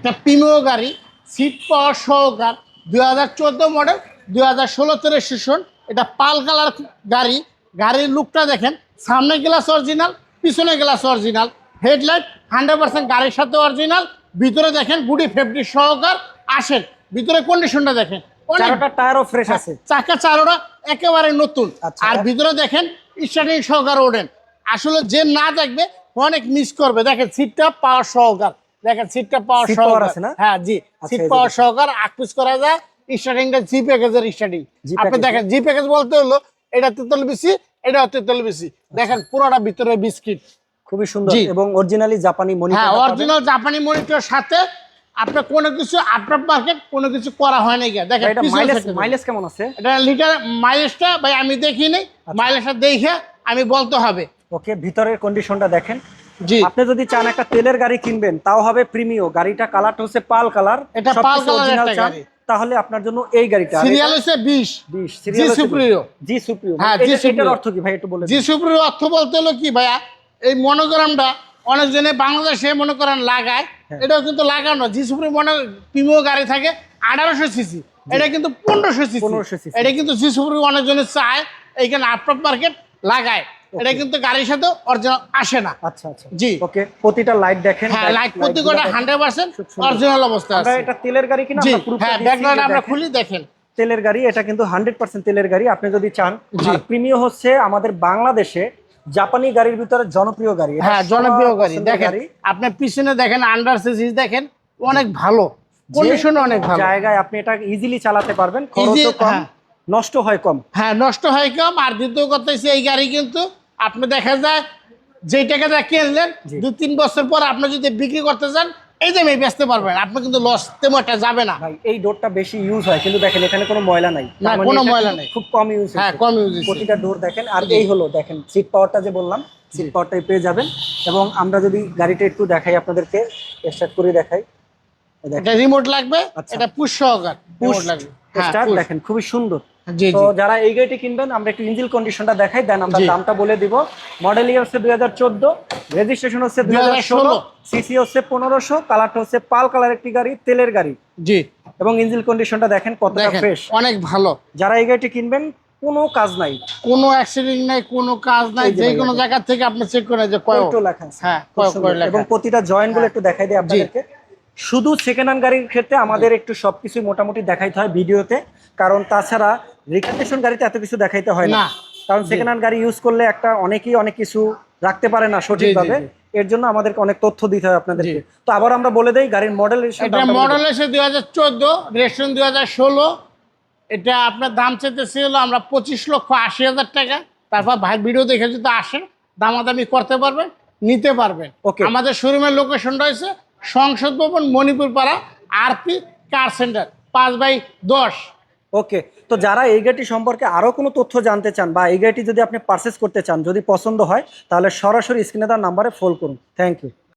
একটা পিমিও গাড়ি সিট পাওয়ার সহকার দুই হাজার চোদ্দ মডেল দুই হাজার ষোলোতে রেজিস্ট্রেশন এটা পাল কালার গাড়ি। গাড়ির লুকটা দেখেন সামনে গ্লাস অরিজিনাল পিছনে glass original headlight hundred percent গাড়ির সাথে অরিজিনাল ভিতরে দেখেন গুডি ফেব্রিক সহকার আসেন ভিতরে কন্ডিশনটা দেখেন। চারোটা টায়ারও ফ্রেশ আছে। চাকা চারোটা একেবারে নতুন। আচ্ছা। আর ভিতরে দেখেন স্টার্টিং সহকার ওঠেন আসলে যে না দেখবে অনেক মিস করবে। দেখেন সিটটা পাওয়ার সহকার। দেখেন সিটটা পাওয়ার সহকার। আছে না? হ্যাঁ জি আচ্ছা, সিট পাওয়ার সহকার আকপিস করা যায়। স্টার্টিংটা জি প্যাকেজের স্টার্টিং আপনি দেখেন জি প্যাকেজ বলতে হলো এটা তেতল বেশি এটা তেতল বেশি দেখেন পুরোটা ভিতরে বিস্কিট। খুবই সুন্দর এবং অরিজিনালি জাপানি মনিটর হ্যাঁ অরিজিনাল জাপানি মনিটর সাথে আপনার কোনো কিছু আপনার মার্কেট কোনো কিছু করা হয় নাই দেখেন এটা মাইলেজ মাইলেজ কেমন আছে? এটা লিটার মাইলেজটা ভাই আমি দেখিনি। আচ্ছা। মাইলেজটা দেখে আমি বলতে হবে। ওকে ভিতরের কন্ডিশনটা দেখেন। আপনি যদি চান একটা তেলের গাড়ি কিনবেন তাও হবে প্রিমিও। গাড়িটা কালারটা হচ্ছে পাল কালার। এটা পাল গাড়ি। তাহলে আপনার জন্য এই গাড়িটা। সিরিয়াল হচ্ছে বিশ। 20 জি সিরিয়াল সুপ্রিয়। জি সুপ্রিও হ্যাঁ, জি জি সুপ্রিয়। অর্থ কি? ভাই একটু বলে জি সুপ্রিয় অর্থ বলতে হলো কি ভাইয়া? এই মনোগ্রামটা অনেকজনে বাংলাদেশে মনে করেন লাগায়। হ্যাঁ। এটাও কিন্তু লাগানো। জি সুপ্রিয় মনে প্রিমিও গাড়ি থাকে আঠারোশো সিসি। এটা কিন্তু পনেরোশো সিসি। 1500 cc এটা কিন্তু জি সুপ্রিয় অনেকজনে চায় এইখানে আফটার মার্কেট লাগায়। এটা কিন্তু গাড়ির সাথে অরিজিনাল আসে না। আচ্ছা আচ্ছা। জি। ওকে প্রতিটা লাইট দেখেন হ্যাঁ লাইট light প্রতি গুলো কটা দেখেন। হান্ড্রেড পার্সেন্ট অরিজিনাল অবস্থা আছে। এটা তেলের গাড়ি কিনা? আমরা টা হ্যাঁ আমরা খুলি দেখেন। তেলের গাড়ি এটা কিন্তু হান্ড্রেড পার্সেন্ট তেলের গাড়ি। আপনি যদি চান হচ্ছে আমাদের বাংলাদেশে জাপানি গাড়ির ভিতরে জনপ্রিয় গাড়ি। হ্যাঁ জনপ্রিয় গাড়ি দেখেন। গাড়ি। আপনার পিছনে দেখেন আন্ডার সিসিস দেখেন অনেক ভালো। কন্ডিশন অনেক ভালো। জায়গায় আপনি এটা ইজিলি চালাতে পারবেন। খরচও কম হ্যাঁ। নষ্ট হয় কম। হ্যাঁ নষ্ট হয় কম। আর দ্বিতীয় কথা এই গাড়ি কিন্তু আপনি দেখা যায় যেই টাকাটা কিনলেন। দু তিন বছর পর আপনি যদি বিক্রি করতে চান এই দামে বেচতে পারবেন। আপনি কিন্তু লস তেমন একটা যাবে না। ভাই এই ডোরটা বেশি ইউজ হয় কিন্তু দেখেন এখানে কোনো ময়লা নাই। না, মানে কোনো ময়লা নেই। খুব কম ইউজ হ্যাঁ কম ইউজ প্রতিটা ডোর দেখেন আর এই হলো দেখেন সিট পাওয়ারটা যে বললাম সিট পাওয়ারটাই পেয়ে যাবেন। এবং আমরা যদি গাড়িটা একটু দেখাই আপনাদেরকে স্টার্ট করে দেখাই। এটা রিমোট লাগবে আচ্ছা। এটা পুশ সহকার রিমোট লাগবে। হ্যাঁ দেখেন খুবই সুন্দর। তো যারা এই গাড়িটি কিনবেন আমরা একটু ইঞ্জিল কন্ডিশনটা দেখাই দেন আমরা। দামটা বলে দিব। মডেল ইয়ার হচ্ছে দুই হাজার চোদ্দ রেজিস্ট্রেশন হচ্ছে দুই হাজার ষোলো সিসি হচ্ছে পনেরোশো কালারটা হচ্ছে পাল কালার একটি গাড়ি তেলের গাড়ি। জি। এবং ইঞ্জিল কন্ডিশনটা দেখেন কতটা ফ্রেশ অনেক ভালো। যারা এই গাড়িটি কিনবেন কোনো কাজ নাই। কোনো অ্যাক্সিডেন্ট নাই কোনো কাজ নাই যে কোনো জায়গা থেকে আপনি চেক করে যে কয় লেখা হ্যাঁ এবং প্রতিটা জয়েন্টগুলো একটু দেখাই দিই আপনাদেরকে। শুধু সেকেন্ড হ্যান্ড গাড়ির ক্ষেত্রে আমাদের একটু সবকিছু মোটামুটি দেখাইতে হয় ভিডিওতে কারণ তাছাড়া রিকন্ডিশন গাড়িতে এত কিছু দেখাইতে হয় না। কারণ সেকেন্ড হ্যান্ড গাড়ি ইউজ করলে একটা অনেকেই অনেক কিছু রাখতে পারে না সঠিকভাবে। এর জন্য আমাদেরকে অনেক তথ্য দিতে হয় আপনাদেরকে। তো আবার আমরা বলে দেই গাড়ির মডেল এটা মডেল এসে দুই হাজার চোদ্দ রেস্টুরেন্ট দুই হাজার ষোলো। এটা আপনার দাম চাইতেছে হলো আমরা পঁচিশ লক্ষ আশি হাজার টাকা। তারপর ভাই ভিডিও দেখে যদি আসেন দামাদামি করতে পারবেন নিতে পারবেন. আমাদের শোরুমের লোকেশনটা হয়েছে সংসদ ভবন মণিপুর পাড়া আরপি কার সেন্টার পাঁচ বাই দশ। ওকে, তো যারা এই গাড়িটি সম্পর্কে আরও কোনো তথ্য জানতে চান বা এই গাড়িটি যদি আপনি পারচেস করতে চান, যদি পছন্দ হয়, তাহলে সরাসরি স্ক্রিনে তার নাম্বারে ফোন করুন। Thank you